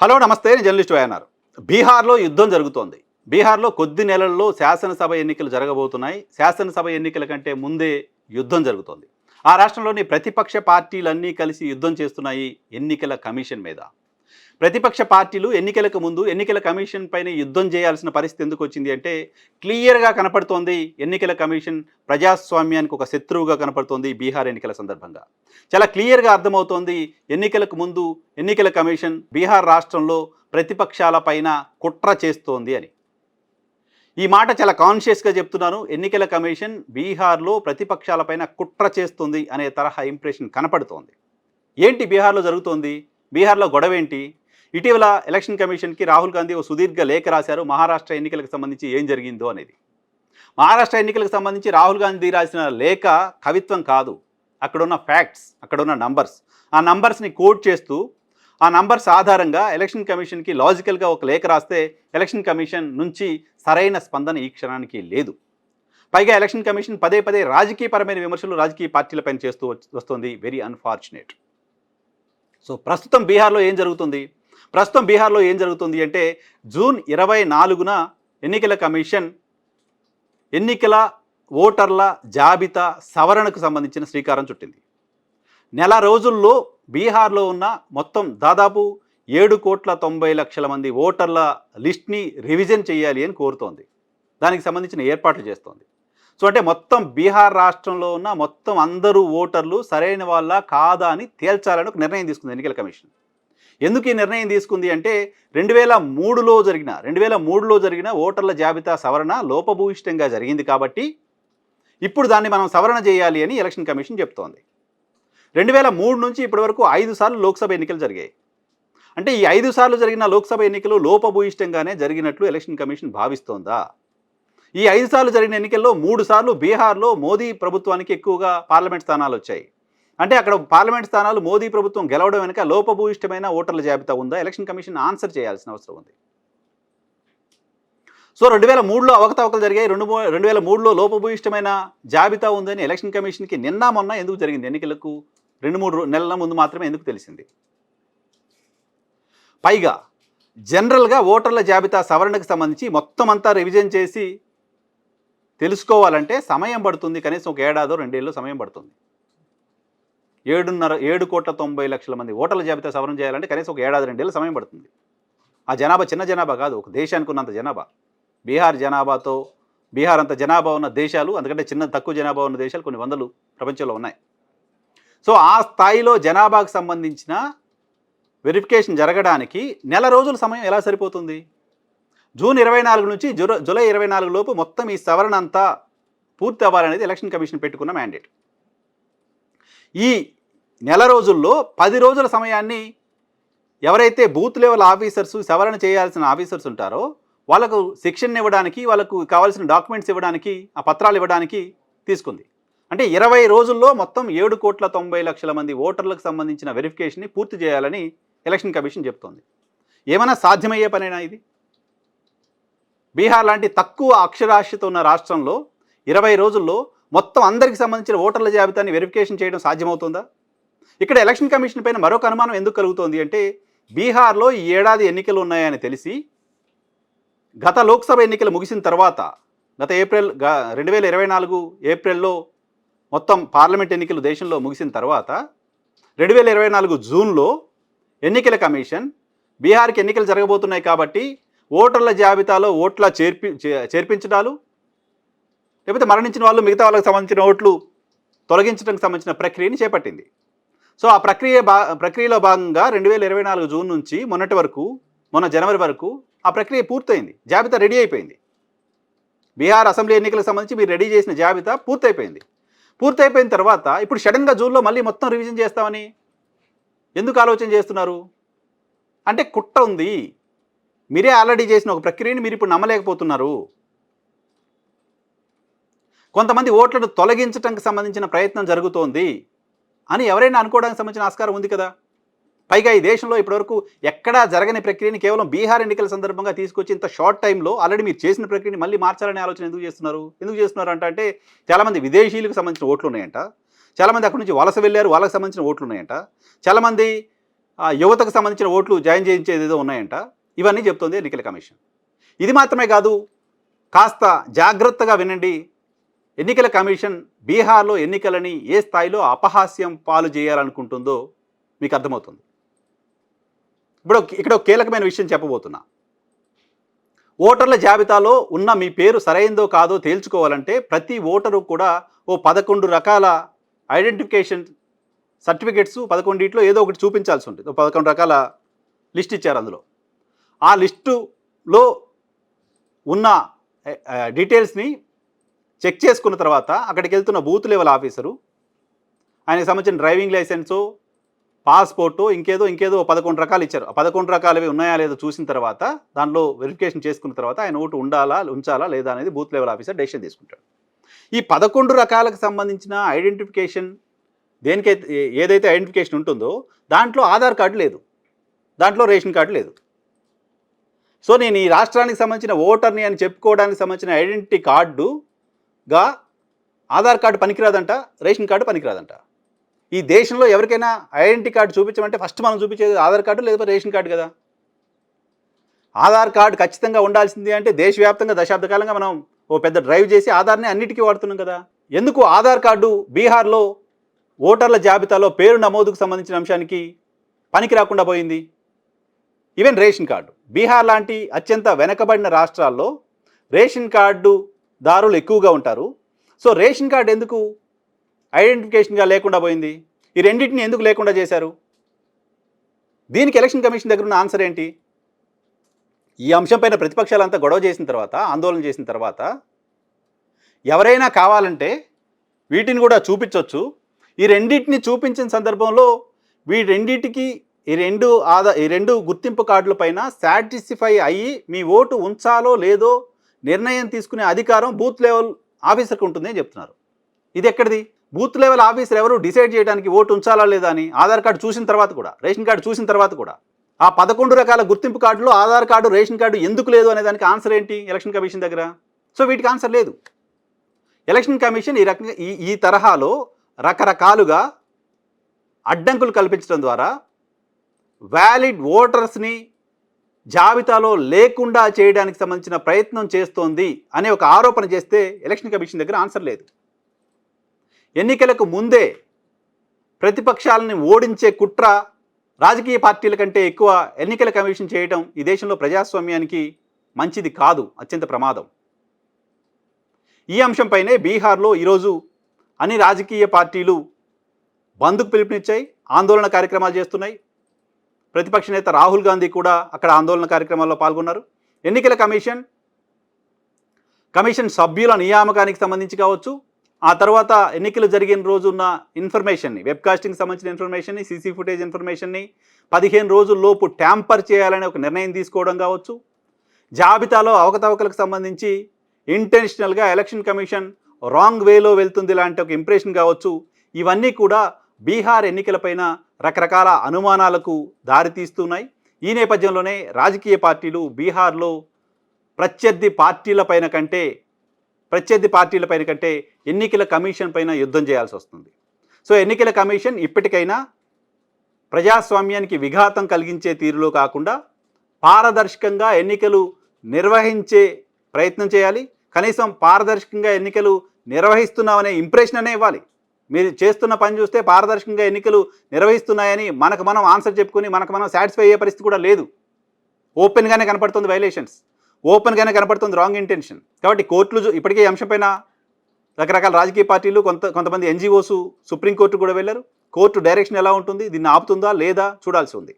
Hello నమస్తే నేను journalist అన్నారు. బీహార్లో యుద్ధం జరుగుతోంది. బీహార్లో కొద్ది నెలల్లో శాసనసభ ఎన్నికలు జరగబోతున్నాయి. శాసనసభ ఎన్నికల కంటే ముందే యుద్ధం జరుగుతోంది. ఆ రాష్ట్రంలోని ప్రతిపక్ష పార్టీలన్నీ కలిసి యుద్ధం చేస్తున్నాయి ఎన్నికల కమిషన్ మీద. ప్రతిపక్ష పార్టీలు ఎన్నికలకు ముందు ఎన్నికల కమిషన్ పైన యుద్ధం చేయాల్సిన పరిస్థితి ఎందుకు వచ్చింది అంటే క్లియర్గా కనపడుతోంది ఎన్నికల కమిషన్ ప్రజాస్వామ్యానికి ఒక శత్రువుగా కనపడుతోంది బీహార్ ఎన్నికల సందర్భంగా. చాలా క్లియర్గా అర్థమవుతోంది ఎన్నికలకు ముందు ఎన్నికల కమిషన్ బీహార్ రాష్ట్రంలో ప్రతిపక్షాల పైన కుట్ర చేస్తోంది అని. ఈ మాట చాలా కాన్షియస్గా చెప్తున్నాను. ఎన్నికల కమిషన్ బీహార్లో ప్రతిపక్షాలపైన కుట్ర చేస్తుంది అనే తరహా ఇంప్రెషన్ కనపడుతోంది. ఏంటి బీహార్లో జరుగుతోంది? బీహార్లో గొడవ ఏంటి ఇటీవల ఎలక్షన్ కమిషన్కి రాహుల్ గాంధీ ఓ సుదీర్ఘ లేఖ రాశారు మహారాష్ట్ర ఎన్నికలకు సంబంధించి ఏం జరిగిందో అనేది. మహారాష్ట్ర ఎన్నికలకు సంబంధించి రాహుల్ గాంధీ రాసిన లేఖ కవిత్వం కాదు. అక్కడున్న ఫ్యాక్ట్స్ అక్కడున్న నంబర్స్. ఆ నంబర్స్ని కోట్ చేస్తూ ఆ నంబర్స్ ఆధారంగా ఎలక్షన్ కమిషన్కి లాజికల్గా ఒక లేఖ రాస్తే ఎలక్షన్ కమిషన్ నుంచి సరైన స్పందన ఈ క్షణానికి లేదు. పైగా ఎలక్షన్ కమిషన్ పదే పదే రాజకీయపరమైన విమర్శలు రాజకీయ పార్టీలపైన చేస్తూ వస్తుంది. Very unfortunate. సో ప్రస్తుతం బీహార్లో ఏం జరుగుతుంది? ప్రస్తుతం బీహార్లో ఏం జరుగుతుంది అంటే జూన్ ఇరవై నాలుగున ఎన్నికల కమిషన్ ఎన్నికల ఓటర్ల జాబితా సవరణకు సంబంధించిన శ్రీకారం చుట్టింది. నెల రోజుల్లో బీహార్లో ఉన్న మొత్తం దాదాపు ఏడు కోట్ల తొంభై లక్షల మంది ఓటర్ల లిస్ట్ని రివిజన్ చేయాలి అని కోరుతోంది. దానికి సంబంధించిన ఏర్పాట్లు చేస్తోంది. సో అంటే మొత్తం బీహార్ రాష్ట్రంలో ఉన్న మొత్తం అందరూ ఓటర్లు సరైన వాళ్ళ కాదా అని తేల్చాలని ఒక నిర్ణయం తీసుకుంది ఎన్నికల కమిషన్. ఎందుకు ఈ నిర్ణయం తీసుకుంది అంటే రెండు వేల మూడులో జరిగిన రెండు వేల మూడులో జరిగిన ఓటర్ల జాబితా సవరణ లోపభూయిష్టంగా జరిగింది కాబట్టి ఇప్పుడు దాన్ని మనం సవరణ చేయాలి అని ఎలక్షన్ కమిషన్ చెప్తోంది. రెండు వేల మూడు నుంచి ఇప్పటి వరకు ఐదు సార్లు లోక్సభ ఎన్నికలు జరిగాయి. అంటే ఈ ఐదు సార్లు జరిగిన లోక్సభ ఎన్నికలు లోపభూయిష్టంగానే జరిగినట్లు ఎలక్షన్ కమిషన్ భావిస్తోందా? ఈ ఐదు సార్లు జరిగిన ఎన్నికల్లో మూడు సార్లు బీహార్లో మోదీ ప్రభుత్వానికి ఎక్కువగా పార్లమెంట్ స్థానాలు వచ్చాయి. అంటే అక్కడ పార్లమెంట్ స్థానాలు మోదీ ప్రభుత్వం గెలవడం వెనుక లోపభూయిష్టమైన ఓటర్ల జాబితా ఉందా? ఎలక్షన్ కమిషన్ ఆన్సర్ చేయాల్సిన అవసరం ఉంది. సో రెండు వేల మూడులో అవకతవకలు జరిగాయి. రెండు రెండు వేల మూడులో లోపభూయిష్టమైన జాబితా ఉందని ఎలక్షన్ కమిషన్కి నిన్న మొన్న ఎందుకు జరిగింది? ఎన్నికలకు రెండు మూడు నెలల ముందు మాత్రమే ఎందుకు తెలిసింది? పైగా జనరల్గా ఓటర్ల జాబితా సవరణకు సంబంధించి మొత్తం అంతా రివిజన్ చేసి తెలుసుకోవాలంటే సమయం పడుతుంది కనీసం ఒక ఏడాదో రెండేళ్ళు సమయం పడుతుంది. ఏడున్నర ఏడు కోట్ల తొంభై లక్షల మంది ఓటర్ల జాబితా సవరణ చేయాలంటే కనీసం ఒక ఏడాది రెండేళ్ళు సమయం పడుతుంది. ఆ జనాభా చిన్న జనాభా కాదు ఒక దేశానికి ఉన్నంత జనాభా. బీహార్ జనాభాతో బీహార్ అంత జనాభా ఉన్న దేశాలు అందుకంటే చిన్న తక్కువ జనాభా ఉన్న దేశాలు కొన్ని వందలు ప్రపంచంలో ఉన్నాయి. సో ఆ స్థాయిలో జనాభాకు సంబంధించిన వెరిఫికేషన్ జరగడానికి నెల రోజుల సమయం ఎలా సరిపోతుంది? జూన్ ఇరవై నాలుగు నుంచి జులై జూలై ఇరవై నాలుగు లోపు మొత్తం ఈ సవరణ అంతా పూర్తి అవ్వాలనేది ఎలక్షన్ కమిషన్ పెట్టుకున్న మ్యాండేట్. ఈ నెల రోజుల్లో పది రోజుల సమయాన్ని ఎవరైతే బూత్ లెవెల్ ఆఫీసర్స్ సవరణ చేయాల్సిన ఆఫీసర్స్ ఉంటారో వాళ్ళకు శిక్షణ ఇవ్వడానికి వాళ్ళకు కావాల్సిన డాక్యుమెంట్స్ ఇవ్వడానికి ఆ పత్రాలు ఇవ్వడానికి తీసుకుంది. అంటే ఇరవై రోజుల్లో మొత్తం ఏడు కోట్ల తొంభై లక్షల మంది ఓటర్లకు సంబంధించిన వెరిఫికేషన్ని పూర్తి చేయాలని ఎలక్షన్ కమిషన్ చెప్తోంది. ఏమైనా సాధ్యమయ్యే పనేనా ఇది? బీహార్ లాంటి తక్కువ అక్షరాస్యత ఉన్న రాష్ట్రంలో ఇరవై రోజుల్లో మొత్తం అందరికి సంబంధించిన ఓటర్ల జాబితాని వెరిఫికేషన్ చేయడం సాధ్యమవుతుందా? ఇక్కడ ఎలక్షన్ కమిషన్ పైన మరొక అనుమానం ఎందుకు కలుగుతోంది అంటే బీహార్లో ఈ ఏడాది ఎన్నికలు ఉన్నాయని తెలిసి గత లోక్సభ ఎన్నికలు ముగిసిన తర్వాత గత ఏప్రిల్ రెండు వేల ఇరవై నాలుగు ఏప్రిల్లో మొత్తం పార్లమెంట్ ఎన్నికలు దేశంలో ముగిసిన తర్వాత రెండు వేల ఇరవై నాలుగు జూన్లో ఎన్నికల కమిషన్ బీహార్కి ఎన్నికలు జరగబోతున్నాయి కాబట్టి ఓటర్ల జాబితాలో ఓట్ల చేర్పి చే- చేర్పించడాలు లేకపోతే మరణించిన వాళ్ళు మిగతా వాళ్ళకి సంబంధించిన ఓట్లు తొలగించడానికి సంబంధించిన ప్రక్రియని చేపట్టింది. సో ఆ ప్రక్రియ బా ప్రక్రియలో భాగంగా రెండు వేల ఇరవై నాలుగు జూన్ నుంచి మొన్నటి వరకు మొన్న జనవరి వరకు ఆ ప్రక్రియ పూర్తయింది. జాబితా రెడీ అయిపోయింది. బీహార్ అసెంబ్లీ ఎన్నికలకు సంబంధించి మీరు రెడీ చేసిన జాబితా పూర్తయిపోయింది. పూర్తయిపోయిన తర్వాత ఇప్పుడు సడన్గా జూన్లో మళ్ళీ మొత్తం రివిజన్ చేస్తామని ఎందుకు ఆలోచన చేస్తున్నారు? అంటే కుట్ర ఉంది. మీరే ఆల్రెడీ చేసిన ఒక ప్రక్రియని మీరు ఇప్పుడు నమ్మలేకపోతున్నారు. కొంతమంది ఓట్లను తొలగించడానికి సంబంధించిన ప్రయత్నం జరుగుతోంది అని ఎవరైనా అనుకోవడానికి సంబంధించిన ఆస్కారం ఉంది కదా? పైగా ఈ దేశంలో ఇప్పటివరకు ఎక్కడా జరగని ప్రక్రియని కేవలం బీహార్ ఎన్నికల సందర్భంగా తీసుకొచ్చి ఇంత షార్ట్ టైంలో ఆల్రెడీ మీరు చేసిన ప్రక్రియని మళ్ళీ మార్చాలనే ఆలోచన ఎందుకు చేస్తున్నారు? ఎందుకు చేస్తున్నారు అంటే చాలామంది విదేశీయులకు సంబంధించిన ఓట్లు ఉన్నాయంట. చాలామంది అక్కడి నుంచి వలస వెళ్ళారు వాళ్ళకి సంబంధించిన ఓట్లు ఉన్నాయంట. చాలామంది యువతకు సంబంధించిన ఓట్లు జాయిన్ చేయించేది ఏదో ఉన్నాయంట. ఇవన్నీ చెప్తోంది ఎన్నికల కమిషన్. ఇది మాత్రమే కాదు కాస్త జాగ్రత్తగా వినండి. ఎన్నికల కమిషన్ బీహార్లో ఎన్నికలని ఏ స్థాయిలో అపహాస్యం పాలు చేయాలనుకుంటుందో మీకు అర్థమవుతుంది. ఇప్పుడు ఇక్కడ ఒక కీలకమైన విషయం చెప్పబోతున్నా. ఓటర్ల జాబితాలో ఉన్న మీ పేరు సరైందో కాదో తేల్చుకోవాలంటే ప్రతి ఓటరు కూడా ఓ పదకొండు రకాల ఐడెంటిఫికేషన్ సర్టిఫికేట్స్ పదకొండింటిలో ఏదో ఒకటి చూపించాల్సి ఉంటుంది. ఓ పదకొండు రకాల లిస్ట్ ఇచ్చారు అందులో. ఆ లిస్టులో ఉన్న డీటెయిల్స్ని చెక్ చేసుకున్న తర్వాత అక్కడికి వెళ్తున్న బూత్ లెవెల్ ఆఫీసరు ఆయనకు సంబంధించిన డ్రైవింగ్ లైసెన్సు పాస్పోర్టు ఇంకేదో ఇంకేదో పదకొండు రకాలు ఇచ్చారు. ఆ పదకొండు రకాలవి ఉన్నాయా లేదో చూసిన తర్వాత దాంట్లో వెరిఫికేషన్ చేసుకున్న తర్వాత ఆయన ఓటు ఉండాలా ఉంచాలా లేదా అనేది బూత్ లెవెల్ ఆఫీసర్ డెసిషన్ తీసుకుంటాడు. ఈ పదకొండు రకాలకు సంబంధించిన ఐడెంటిఫికేషన్ దేనికైతే ఏదైతే ఐడెంటిఫికేషన్ ఉంటుందో దాంట్లో ఆధార్ కార్డు లేదు. దాంట్లో రేషన్ కార్డు లేదు. సో నేను ఈ రాష్ట్రానికి సంబంధించిన ఓటర్ని అని చెప్పుకోవడానికి సంబంధించిన ఐడెంటిటీ కార్డుగా ఆధార్ కార్డు పనికిరాదంట రేషన్ కార్డు పనికిరాదంట. ఈ దేశంలో ఎవరికైనా ఐడెంటిటీ కార్డు చూపించమంటే ఫస్ట్ మనం చూపించేది ఆధార్ కార్డు లేదా రేషన్ కార్డు కదా. ఆధార్ కార్డు ఖచ్చితంగా ఉండాల్సింది అంటే దేశవ్యాప్తంగా దశాబ్ద కాలంగా మనం ఓ పెద్ద డ్రైవ్ చేసి ఆధార్ని అన్నిటికీ వాడుతున్నాం కదా. ఎందుకు ఆధార్ కార్డు బీహార్లో ఓటర్ల జాబితాలో పేరు నమోదుకు సంబంధించిన అంశానికి పనికి రాకుండా పోయింది? Even ration card. బీహార్ లాంటి అత్యంత వెనకబడిన రాష్ట్రాల్లో రేషన్ కార్డు దారులు ఎక్కువగా ఉంటారు. సో రేషన్ కార్డు ఎందుకు ఐడెంటిఫికేషన్గా లేకుండా పోయింది? ఈ రెండింటిని ఎందుకు లేకుండా చేశారు? దీనికి ఎలక్షన్ కమిషన్ దగ్గర ఉన్న ఆన్సర్ ఏంటి? ఈ అంశంపైన ప్రతిపక్షాలంతా గొడవ చేసిన తర్వాత ఆందోళన చేసిన తర్వాత ఎవరైనా కావాలంటే వీటిని కూడా చూపించవచ్చు ఈ రెండింటిని చూపించిన సందర్భంలో వీ రెండింటికి ఈ రెండు ఆదా ఈ రెండు గుర్తింపు కార్డుల పైన సాటిస్ఫై అయ్యి మీ ఓటు ఉంచాలో లేదో నిర్ణయం తీసుకునే అధికారం బూత్ లెవెల్ ఆఫీసర్కి ఉంటుంది అని చెప్తున్నారు. ఇది ఎక్కడిది? బూత్ లెవెల్ ఆఫీసర్ ఎవరు డిసైడ్ చేయడానికి ఓటు ఉంచాలా లేదా అని ఆధార్ కార్డు చూసిన తర్వాత కూడా రేషన్ కార్డు చూసిన తర్వాత కూడా ఆ పదకొండు రకాల గుర్తింపు కార్డులో ఆధార్ కార్డు రేషన్ కార్డు ఎందుకు లేదు అనే దానికి ఆన్సర్ ఏంటి ఎలక్షన్ కమిషన్ దగ్గర? సో వీటికి ఆన్సర్ లేదు. ఎలక్షన్ కమిషన్ ఈ రకంగా ఈ ఈ తరహాలో రకరకాలుగా అడ్డంకులు కల్పించడం ద్వారా వ్యాలిడ్ ఓటర్స్ని జాబితాలో లేకుండా చేయడానికి సంబంధించిన ప్రయత్నం చేస్తోంది అనే ఒక ఆరోపణ చేస్తే ఎలక్షన్ కమిషన్ దగ్గర ఆన్సర్ లేదు. ఎన్నికలకు ముందే ప్రతిపక్షాలని ఓడించే కుట్ర రాజకీయ పార్టీల కంటే ఎక్కువ ఎన్నికల కమిషన్ చేయడం ఈ దేశంలో ప్రజాస్వామ్యానికి మంచిది కాదు అత్యంత ప్రమాదం. ఈ అంశంపైనే బీహార్లో ఈరోజు అన్ని రాజకీయ పార్టీలు బంద్కు పిలుపునిచ్చాయి ఆందోళన కార్యక్రమాలు చేస్తున్నాయి ప్రతిపక్ష నేత రాహుల్ గాంధీ కూడా అక్కడ ఆందోళన కార్యక్రమాల్లో పాల్గొన్నారు. ఎన్నికల కమిషన్ కమిషన్ సభ్యుల నియామకానికి సంబంధించి కావచ్చు ఆ తర్వాత ఎన్నికలు జరిగిన రోజున్న ఇన్ఫర్మేషన్ని వెబ్కాస్టింగ్ సంబంధించిన ఇన్ఫర్మేషన్ని సీసీ ఫుటేజ్ ఇన్ఫర్మేషన్ని పదిహేను రోజుల్లోపు ట్యాంపర్ చేయాలనే ఒక నిర్ణయం తీసుకోవడం కావచ్చు. జాబితాలో అవకతవకలకు సంబంధించి ఇంటెన్షనల్గా ఎలక్షన్ కమిషన్ రాంగ్ వేలో వెళ్తుంది లాంటి ఒక ఇంప్రెషన్ కావచ్చు. ఇవన్నీ కూడా బీహార్ ఎన్నికలపైన రకరకాల అనుమానాలకు దారితీస్తున్నాయి ఈ నేపథ్యంలోనే రాజకీయ పార్టీలు బీహార్లో ప్రత్యర్థి పార్టీల పైన కంటే ప్రత్యర్థి పార్టీలపైన కంటే ఎన్నికల కమిషన్ పైన యుద్ధం చేయాల్సి వస్తుంది. సో ఎన్నికల కమిషన్ ఇప్పటికైనా ప్రజాస్వామ్యానికి విఘాతం కలిగించే తీరులో కాకుండా పారదర్శకంగా ఎన్నికలు నిర్వహించే ప్రయత్నం చేయాలి. కనీసం పారదర్శకంగా ఎన్నికలు నిర్వహిస్తున్నామనే ఇంప్రెషన్ అనే ఇవ్వాలి. మీరు చేస్తున్న పని చూస్తే పారదర్శకంగా ఎన్నికలు నిర్వహిస్తున్నాయని మనకు మనం ఆన్సర్ చెప్పుకొని మనకు మనం సాటిస్ఫై అయ్యే పరిస్థితి కూడా లేదు. ఓపెన్గానే కనపడుతుంది వైలేషన్స్ ఓపెన్గానే కనపడుతుంది రాంగ్ ఇంటెన్షన్ కాబట్టి కోర్టులు ఇప్పటికే ఈ అంశంపైన రకరకాల రాజకీయ పార్టీలు కొంత కొంతమంది ఎన్జిఓస్ సుప్రీంకోర్టు కూడా వెళ్ళారు. కోర్టు డైరెక్షన్ ఎలా ఉంటుంది? దీన్ని ఆపుతుందా లేదా? చూడాల్సి ఉంది.